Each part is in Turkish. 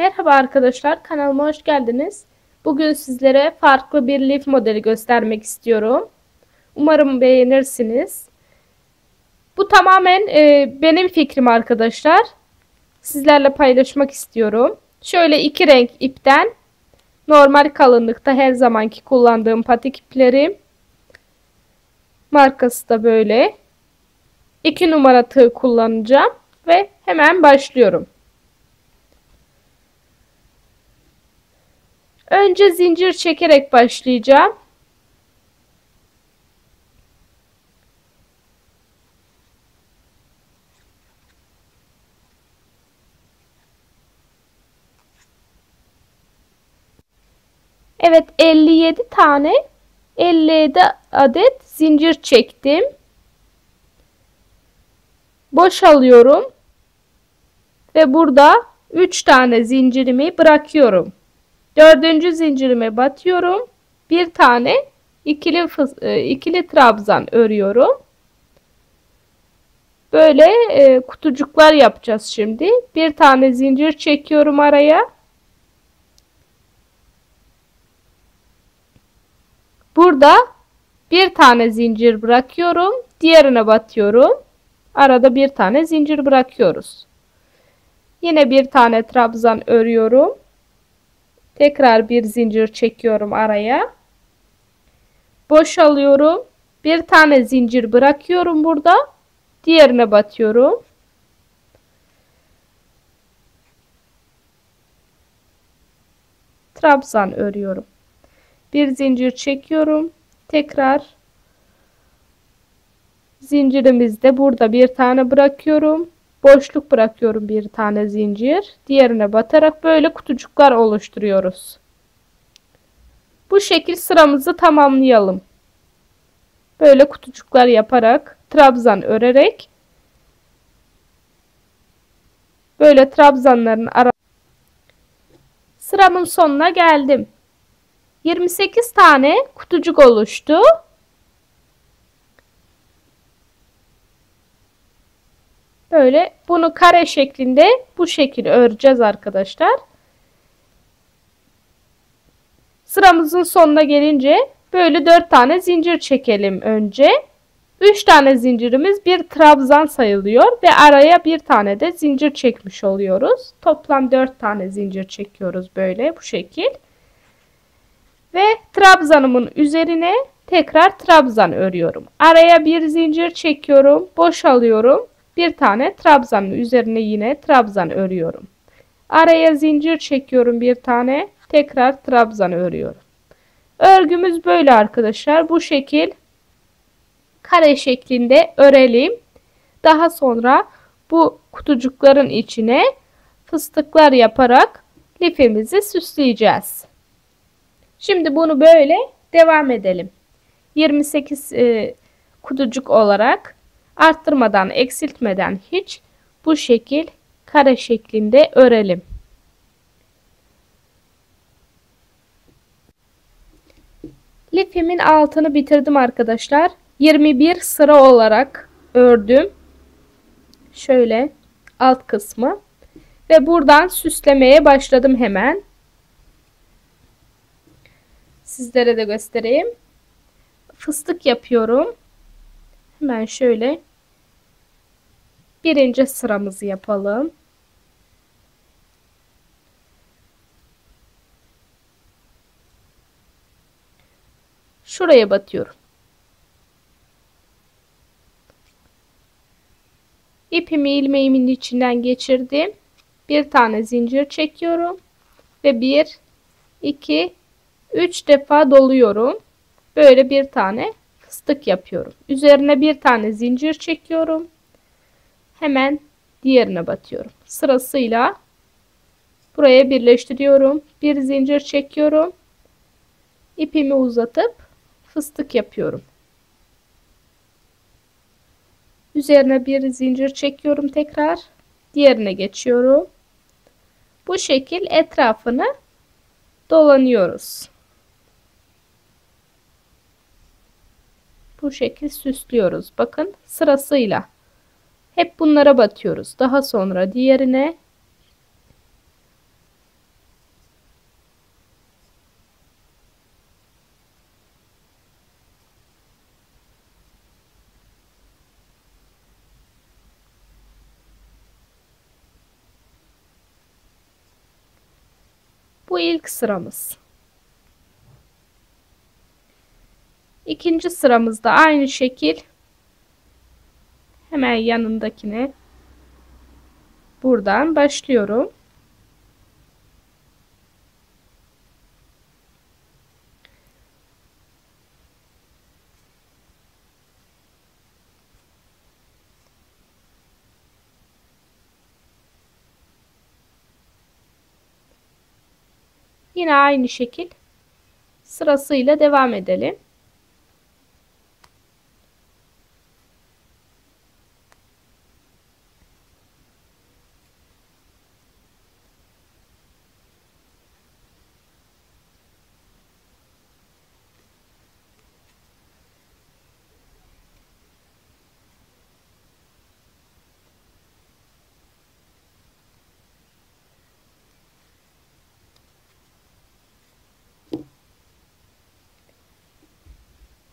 Merhaba arkadaşlar kanalıma hoş geldiniz. Bugün sizlere farklı bir lif modeli göstermek istiyorum. Umarım beğenirsiniz. Bu tamamen e, benim fikrim arkadaşlar. Sizlerle paylaşmak istiyorum. Şöyle iki renk ipten normal kalınlıkta her zamanki kullandığım patik iplerim. Markası da böyle. 2 numara tığ kullanacağım ve hemen başlıyorum. Önce zincir çekerek başlayacağım. Evet 57 tane 57 adet zincir çektim. Boşalıyorum. Ve burada 3 tane zincirimi bırakıyorum. Dördüncü zincirime batıyorum. Bir tane ikili, e, ikili trabzan örüyorum. Böyle e, kutucuklar yapacağız şimdi. Bir tane zincir çekiyorum araya. Burada bir tane zincir bırakıyorum. Diğerine batıyorum. Arada bir tane zincir bırakıyoruz. Yine bir tane trabzan örüyorum. Tekrar bir zincir çekiyorum araya. Boşalıyorum. Bir tane zincir bırakıyorum burada. Diğerine batıyorum. Trabzan örüyorum. Bir zincir çekiyorum. Tekrar zincirimizde burada bir tane bırakıyorum boşluk bırakıyorum bir tane zincir. Diğerine batarak böyle kutucuklar oluşturuyoruz. Bu şekil sıramızı tamamlayalım. Böyle kutucuklar yaparak trabzan örerek böyle trabzanların ara sıramın sonuna geldim. 28 tane kutucuk oluştu. Böyle bunu kare şeklinde bu şekil öreceğiz arkadaşlar. Sıramızın sonuna gelince böyle 4 tane zincir çekelim önce. 3 tane zincirimiz bir trabzan sayılıyor ve araya bir tane de zincir çekmiş oluyoruz. Toplam 4 tane zincir çekiyoruz böyle bu şekil. Ve trabzanımın üzerine tekrar trabzan örüyorum. Araya bir zincir çekiyorum, boşalıyorum bir tane trabzanın üzerine yine trabzan örüyorum. Araya zincir çekiyorum bir tane. Tekrar trabzan örüyorum. Örgümüz böyle arkadaşlar. Bu şekil kare şeklinde örelim. Daha sonra bu kutucukların içine fıstıklar yaparak lifimizi süsleyeceğiz. Şimdi bunu böyle devam edelim. 28 e, kutucuk olarak arttırmadan eksiltmeden hiç bu şekil kare şeklinde örelim. Lifimin altını bitirdim arkadaşlar. 21 sıra olarak ördüm. Şöyle alt kısmı. Ve buradan süslemeye başladım hemen. Sizlere de göstereyim. Fıstık yapıyorum. Hemen şöyle birinci sıramızı yapalım. Şuraya batıyorum. İpimi ilmeğimin içinden geçirdim. Bir tane zincir çekiyorum. Ve bir, iki, üç defa doluyorum. Böyle bir tane fıstık yapıyorum. Üzerine bir tane zincir çekiyorum. Hemen diğerine batıyorum. Sırasıyla buraya birleştiriyorum. Bir zincir çekiyorum. İpimi uzatıp fıstık yapıyorum. Üzerine bir zincir çekiyorum tekrar. Diğerine geçiyorum. Bu şekil etrafını dolanıyoruz. Bu şekil süslüyoruz. Bakın sırasıyla. Hep bunlara batıyoruz. Daha sonra diğerine Bu ilk sıramız. İkinci sıramızda aynı şekil hemen yanındakine buradan başlıyorum. Yine aynı şekil sırasıyla devam edelim.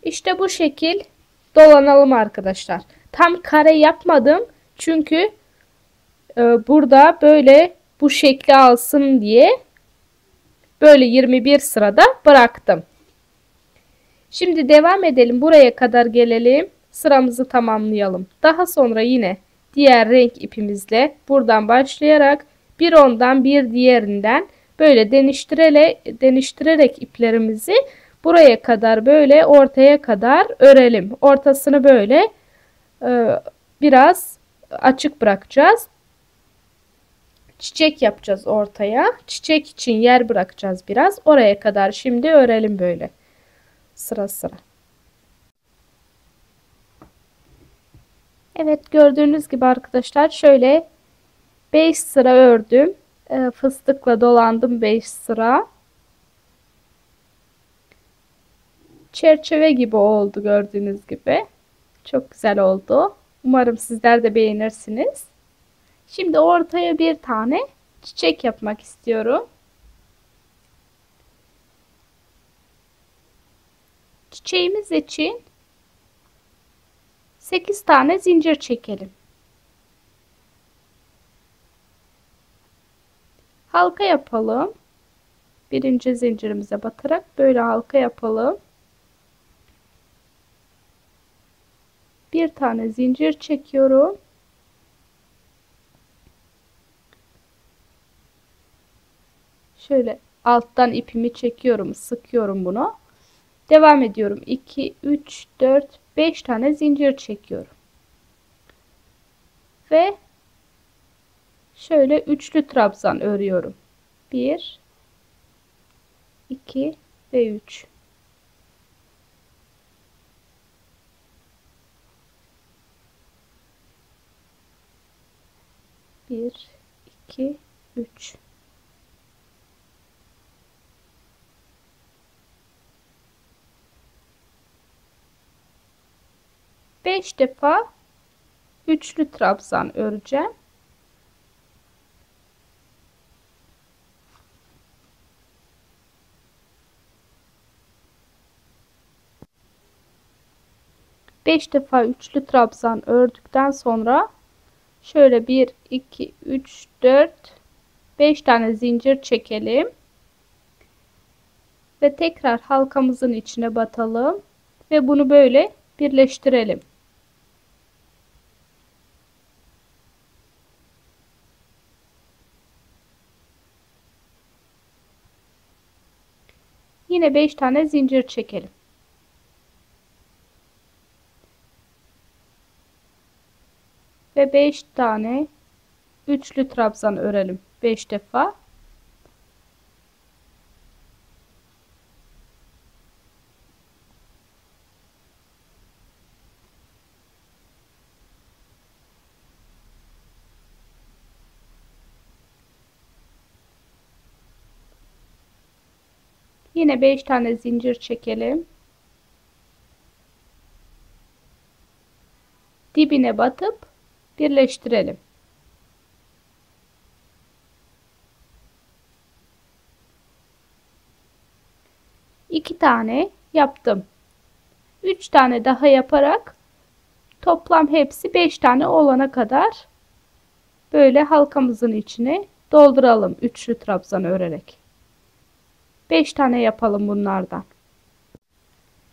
İşte bu şekil dolanalım arkadaşlar. Tam kare yapmadım. Çünkü e, burada böyle bu şekli alsın diye böyle 21 sırada bıraktım. Şimdi devam edelim. Buraya kadar gelelim. Sıramızı tamamlayalım. Daha sonra yine diğer renk ipimizle buradan başlayarak bir ondan bir diğerinden böyle deniştirerek, deniştirerek iplerimizi buraya kadar böyle ortaya kadar örelim. Ortasını böyle e, biraz açık bırakacağız. Çiçek yapacağız ortaya. Çiçek için yer bırakacağız biraz. Oraya kadar şimdi örelim böyle. Sıra sıra. Evet gördüğünüz gibi arkadaşlar şöyle 5 sıra ördüm. E, fıstıkla dolandım 5 sıra. Çerçeve gibi oldu gördüğünüz gibi. Çok güzel oldu. Umarım sizler de beğenirsiniz. Şimdi ortaya bir tane çiçek yapmak istiyorum. Çiçeğimiz için 8 tane zincir çekelim. Halka yapalım. Birinci zincirimize batarak böyle halka yapalım. Bir tane zincir çekiyorum. Şöyle alttan ipimi çekiyorum, sıkıyorum bunu. Devam ediyorum. 2 3 4 5 tane zincir çekiyorum. Ve şöyle üçlü trabzan örüyorum. 1 2 ve 3 1 2 3 5 defa üçlü trabzan öreceğim. Beş defa üçlü trabzan ördükten sonra Şöyle 1, 2, 3, 4, 5 tane zincir çekelim. Ve tekrar halkamızın içine batalım. Ve bunu böyle birleştirelim. Yine 5 tane zincir çekelim. Ve 5 tane üçlü trabzan örelim 5 defa. Yine 5 tane zincir çekelim. Dibine batıp birleştirelim. İki tane yaptım. Üç tane daha yaparak toplam hepsi beş tane olana kadar böyle halkamızın içine dolduralım üçlü trabzan örerek. 5 tane yapalım bunlardan.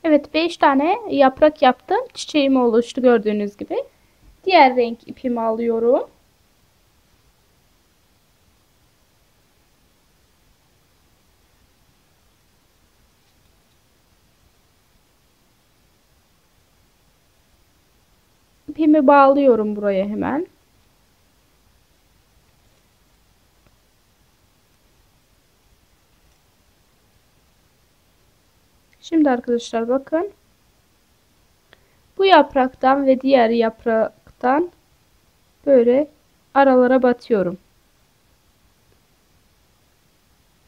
Evet 5 tane yaprak yaptım. Çiçeğim oluştu gördüğünüz gibi. Diğer renk ipimi alıyorum. İpimi bağlıyorum buraya hemen. Şimdi arkadaşlar bakın. Bu yapraktan ve diğer yapraktan böyle aralara batıyorum.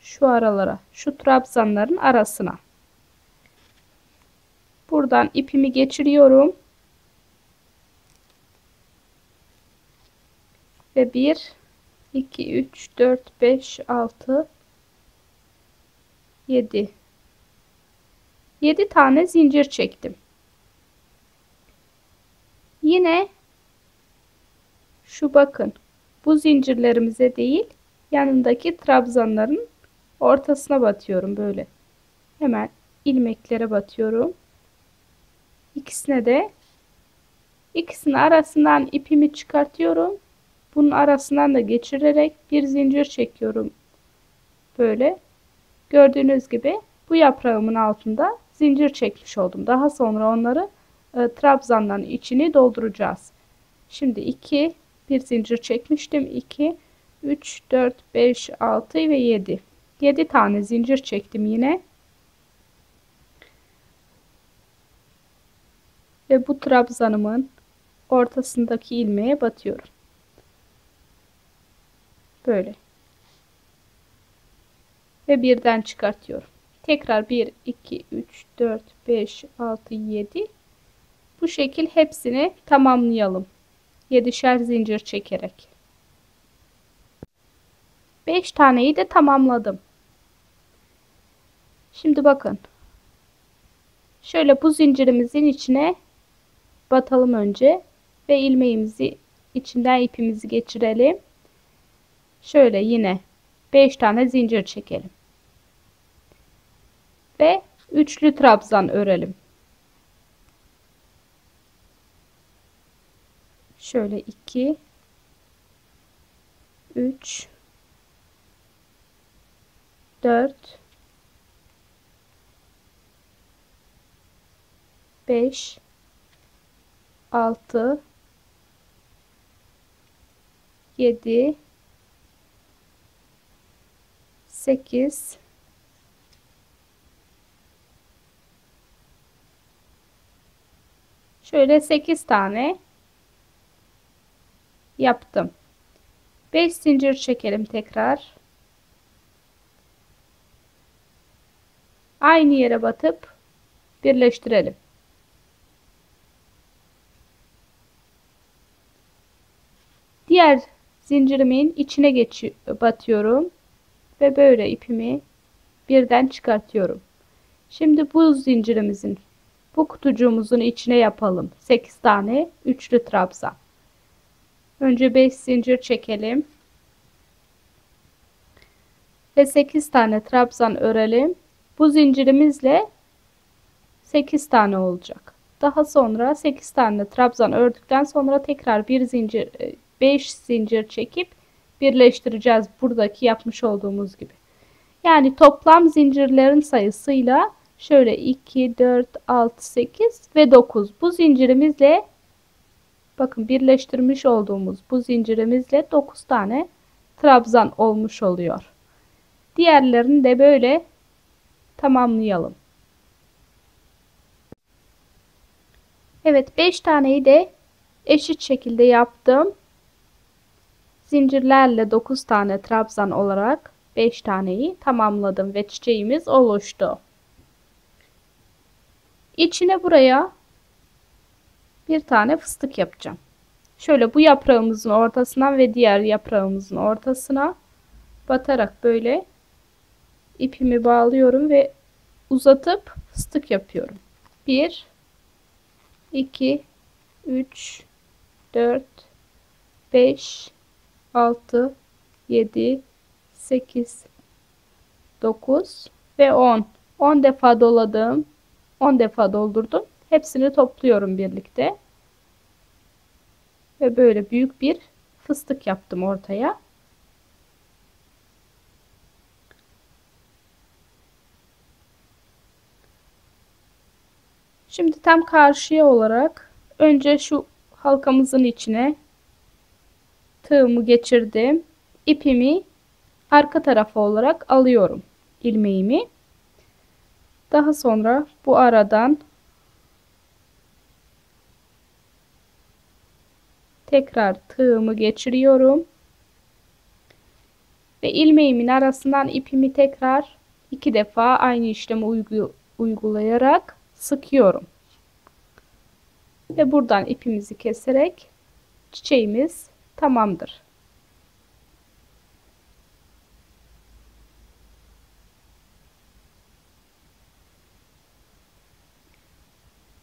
Şu aralara, şu trabzanların arasına. Buradan ipimi geçiriyorum. Ve 1 2 3 4 5 6 7 7 tane zincir çektim. Yine şu bakın bu zincirlerimize değil yanındaki trabzanların ortasına batıyorum böyle. Hemen ilmeklere batıyorum. İkisine de ikisinin arasından ipimi çıkartıyorum. Bunun arasından da geçirerek bir zincir çekiyorum. Böyle. Gördüğünüz gibi bu yaprağımın altında zincir çekmiş oldum. Daha sonra onları e, trabzanların içini dolduracağız. Şimdi 2 bir zincir çekmiştim. 2 3 4 5 6 ve 7. 7 tane zincir çektim yine. Ve bu trabzanımın ortasındaki ilmeğe batıyorum. Böyle. Ve birden çıkartıyorum. Tekrar 1, 2, 3, 4, 5, 6, 7. Bu şekil hepsini tamamlayalım. 7'şer zincir çekerek. 5 taneyi de tamamladım. Şimdi bakın. Şöyle bu zincirimizin içine batalım önce ve ilmeğimizi içinden ipimizi geçirelim. Şöyle yine 5 tane zincir çekelim. Ve üçlü trabzan örelim. Şöyle 2 3 4 5 6 7 8 Şöyle 8 tane yaptım. 5 zincir çekelim tekrar. Aynı yere batıp birleştirelim. Diğer zincirimin içine geç batıyorum ve böyle ipimi birden çıkartıyorum. Şimdi bu zincirimizin bu kutucuğumuzun içine yapalım. 8 tane üçlü trabzan. Önce 5 zincir çekelim. Ve 8 tane trabzan örelim. Bu zincirimizle 8 tane olacak. Daha sonra 8 tane trabzan ördükten sonra tekrar bir zincir 5 e, zincir çekip birleştireceğiz buradaki yapmış olduğumuz gibi. Yani toplam zincirlerin sayısıyla şöyle 2, 4, 6, 8 ve 9. Bu zincirimizle bakın birleştirmiş olduğumuz bu zincirimizle 9 tane trabzan olmuş oluyor. Diğerlerini de böyle tamamlayalım. Evet 5 taneyi de eşit şekilde yaptım. Zincirlerle 9 tane trabzan olarak 5 taneyi tamamladım ve çiçeğimiz oluştu. İçine buraya bir tane fıstık yapacağım. Şöyle bu yaprağımızın ortasından ve diğer yaprağımızın ortasına batarak böyle ipimi bağlıyorum ve uzatıp fıstık yapıyorum. 1 2 3 4 5 6 7 8 9 ve 10. 10 defa doladım. 10 defa doldurdum. Hepsini topluyorum birlikte. Ve böyle büyük bir fıstık yaptım ortaya. Şimdi tam karşıya olarak önce şu halkamızın içine tığımı geçirdim. İpimi arka tarafa olarak alıyorum ilmeğimi. Daha sonra bu aradan tekrar tığımı geçiriyorum. Ve ilmeğimin arasından ipimi tekrar iki defa aynı işlemi uygu uygulayarak sıkıyorum. Ve buradan ipimizi keserek çiçeğimiz tamamdır.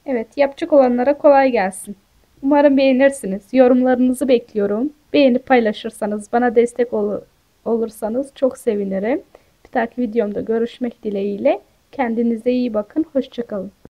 Evet, yapacak olanlara kolay gelsin. Umarım beğenirsiniz. Yorumlarınızı bekliyorum. Beğenip paylaşırsanız, bana destek ol olursanız çok sevinirim. Bir dahaki videomda görüşmek dileğiyle. Kendinize iyi bakın. Hoşçakalın.